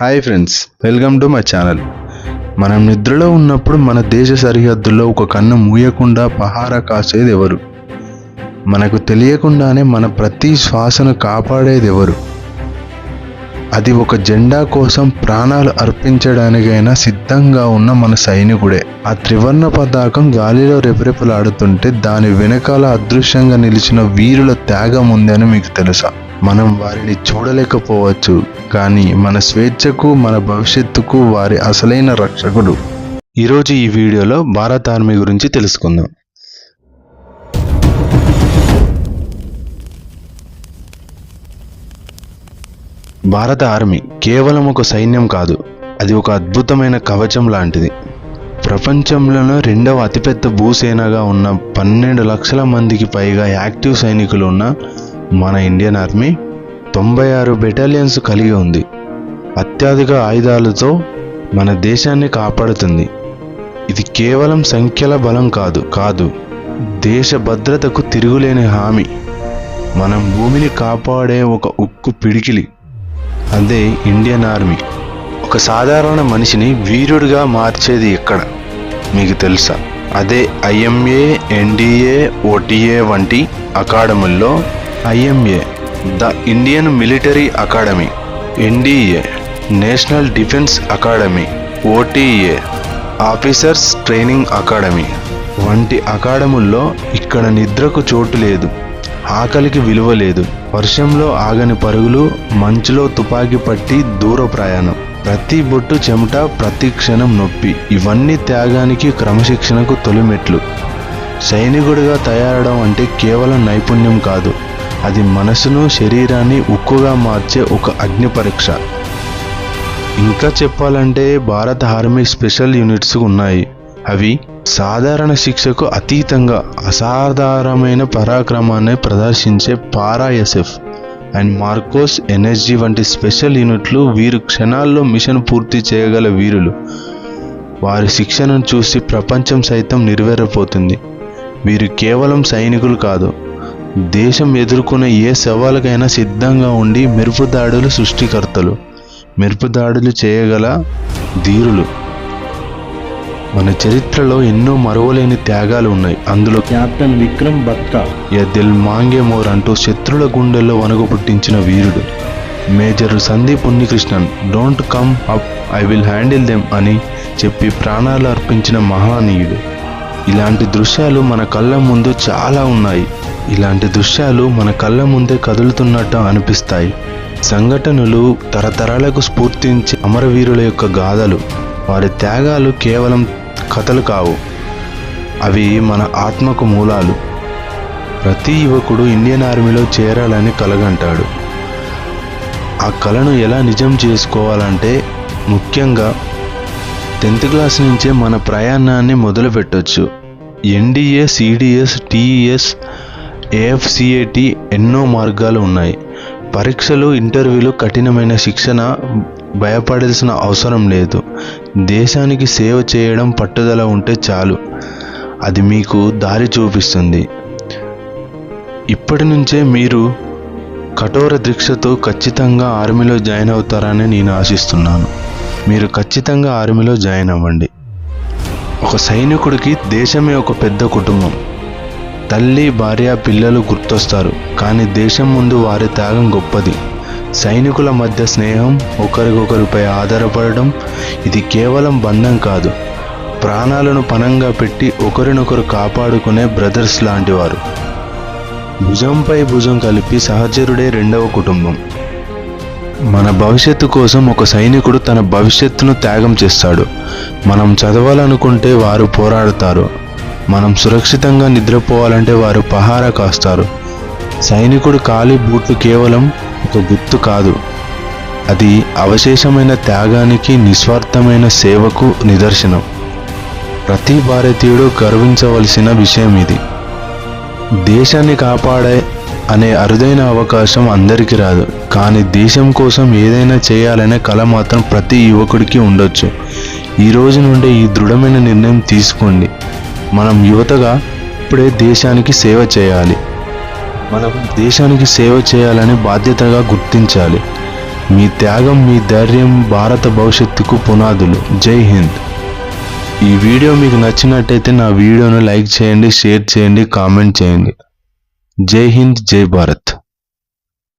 Hi friends welcome to my channel మనం నిద్రలో ఉన్నప్పుడు మన దేశ సరిహద్దుల్లో ఒక కన్ను మూయకుండా పహారా కాసేది ఎవరు మనకు తెలియకుండానే మన ప్రతి శ్వాసను కాపాడేది ఎవరు అది ఒక జెండా కోసం ప్రాణాలు అర్పించడానికైనా సిద్ధంగా ఉన్న మన సైనికుడే. ఆ త్రివర్ణ పతాకం గాలిలో రెపరెపలాడుతుంటే దాని వెనకాల అదృశ్యంగా నిలిచిన వీరుల త్యాగం ఉందని మీకు తెలుసా? మనం వారిని చూడలేకపోవచ్చు కానీ మన స్వేచ్ఛకు మన భవిష్యత్తుకు వారి అసలైన రక్షకుడు. ఈరోజు ఈ వీడియోలో భారత ఆర్మీ గురించి తెలుసుకుందాం. భారత ఆర్మీ కేవలం ఒక సైన్యం కాదు అది ఒక అద్భుతమైన కవచం లాంటిది. ప్రపంచంలోనే రెండవ అతిపెద్ద భూసేనగా ఉన్న పన్నెండు లక్షల మందికి పైగా యాక్టివ్ సైనికులు ఉన్న మన ఇండియన్ ఆర్మీ తొంభై ఆరు బెటాలియన్స్ కలిగి ఉంది. అత్యధిక ఆయుధాలతో మన దేశాన్ని కాపాడుతుంది. ఇది కేవలం సంఖ్యల బలం కాదు కాదు దేశ భద్రతకు తిరుగులేని హామీ. మనం భూమిని కాపాడే ఒక ఉక్కు పిడికిలి. అదే ఇండియన్ ఆర్మీ. ఒక సాధారణ మనిషిని వీరుడిగా మార్చేది ఎక్కడ? మీకు తెలుసా? అదే ఐఎంఏ ఎన్డీఏ ఓటీఏ వంటి అకాడమీల్లో IMA the Indian military academy NDA national defence academy OTA officers training academy వంటి అకాడమీల్లో ఇక్కడ నిద్రకు చోటు లేదు. ఆకలికి విలువ లేదు. వర్షంలో ఆగని పరుగులు మంచులో తుపాకీ పట్టి దూర ప్రయాణం. ప్రతి బొట్టు చెమట ప్రతి క్షణం నొప్పి. ఇవన్నీ త్యాగానికి క్రమశిక్షణకు తొలిమెట్లు. సైనికుడిగా తయారడం అంటే కేవలం నైపుణ్యం కాదు. అది మనసును శరీరాన్ని ఉక్కుగా మార్చే ఒక అగ్ని పరీక్ష. ఇంకా చెప్పాలంటే భారత ఆర్మీ స్పెషల్ యూనిట్స్ ఉన్నాయి. అవి సాధారణ శిక్షకు అతీతంగా అసాధారణమైన పరాక్రమాన్ని ప్రదర్శించే para SF and MARCOS NSG వంటి స్పెషల్ యూనిట్లు వీరు క్షణాల్లో మిషన్ పూర్తి చేయగల వీరులు. వారి శిక్షణను చూసి ప్రపంచం సైతం నిర్వేరపోతుంది. వీరు కేవలం సైనికులు కాదు దేశం ఎదుర్కొనే ఏ సవాలుకైనా సిద్ధంగా ఉండి మెరుపుదాడులు సృష్టికర్తలు మెరుపుదాడులు చేయగల ధీరులు. మన చరిత్రలో ఎన్నో మరువలేని త్యాగాలు ఉన్నాయి. అందులో కెప్టెన్ విక్రమ్ బత్కా. ఏ దిల్ మాంగే మోర్ అంటూ శత్రుల గుండెల్లో వణుకు పుట్టించిన వీరుడు. Major Sandeep Unnikrishnan don't come up I will handle them అని చెప్పి ప్రాణాలు అర్పించిన మహానీయుడు. ఇలాంటి దృశ్యాలు మన కళ్ళ ముందు చాలా ఉన్నాయి. ఇలాంటి దృశ్యాలు మన కళ్ళ ముందే కదులుతున్నట్టు అనిపిస్తాయి. సంఘటనలు తరతరాలకు స్ఫూర్తించే అమరవీరుల యొక్క గాథలు. వారి త్యాగాలు కేవలం కథలు కావు. అవి మన ఆత్మకు మూలాలు. ప్రతి యువకుడు ఇండియన్ ఆర్మీలో చేరాలని కలగంటాడు. ఆ కళను ఎలా నిజం చేసుకోవాలంటే ముఖ్యంగా టెన్త్ క్లాస్ నుంచే మన ప్రయాణాన్ని మొదలుపెట్టొచ్చు. ఎన్డీఏ సిడిఎస్ టీఈఎస్ ఏఎఫ్సిఏటి ఎన్నో మార్గాలు ఉన్నాయి. పరీక్షలు ఇంటర్వ్యూలు కఠినమైన శిక్షణ భయపడాల్సిన అవసరం లేదు. దేశానికి సేవ చేయడం పట్టుదల ఉంటే చాలు. అది మీకు దారి చూపిస్తుంది. ఇప్పటి నుంచే మీరు కఠోర దీక్షతో ఖచ్చితంగా ఆర్మీలో జాయిన్ అవుతారని నేను ఆశిస్తున్నాను. మీరు ఖచ్చితంగా ఆర్మీలో జాయిన్ అవ్వండి. ఒక సైనికుడికి దేశమే ఒక పెద్ద కుటుంబం. తల్లి భార్య పిల్లలు గుర్తొస్తారు. కానీ దేశం ముందు వారి త్యాగం గొప్పది. సైనికుల మధ్య స్నేహం ఒకరికొకరిపై ఆధారపడడం ఇది కేవలం బంధం కాదు. ప్రాణాలను పణంగా పెట్టి ఒకరినొకరు కాపాడుకునే బ్రదర్స్ లాంటివారు. భుజంపై భుజం కలిపి సహచరుడే రెండవ కుటుంబం. మన భవిష్యత్తు కోసం ఒక సైనికుడు తన భవిష్యత్తును త్యాగం చేస్తాడు. మనం చదవాలనుకుంటే వారు పోరాడతారు. మనం సురక్షితంగా నిద్రపోవాలంటే వారు పహారా కాస్తారు. సైనికుడు ఖాళీ బూట్లు కేవలం ఒక గుర్తు కాదు. అది అవశేషమైన త్యాగానికి నిస్వార్థమైన సేవకు నిదర్శనం. ప్రతి భారతీయుడు గర్వించవలసిన విషయం ఇది. దేశాన్ని కాపాడే అనే అరుదైన అవకాశం అందరికీ రాదు. కానీ దేశం కోసం ఏదైనా చేయాలనే కళ మాత్రం ప్రతి యువకుడికి ఉండొచ్చు. ఈ రోజు నుండి ఈ దృఢమైన నిర్ణయం తీసుకోండి. మనం యువతగా ఇప్పుడే దేశానికి సేవ చేయాలి. మనం దేశానికి సేవ చేయాలని బాధ్యతగా గుర్తించాలి. మీ త్యాగం మీ ధైర్యం భారత భవిష్యత్తుకు పునాదులు. జై హింద్. ఈ వీడియో మీకు నచ్చినట్టయితే నా వీడియోను లైక్ చేయండి షేర్ చేయండి కామెంట్ చేయండి. జై హింద్ జై భారత్.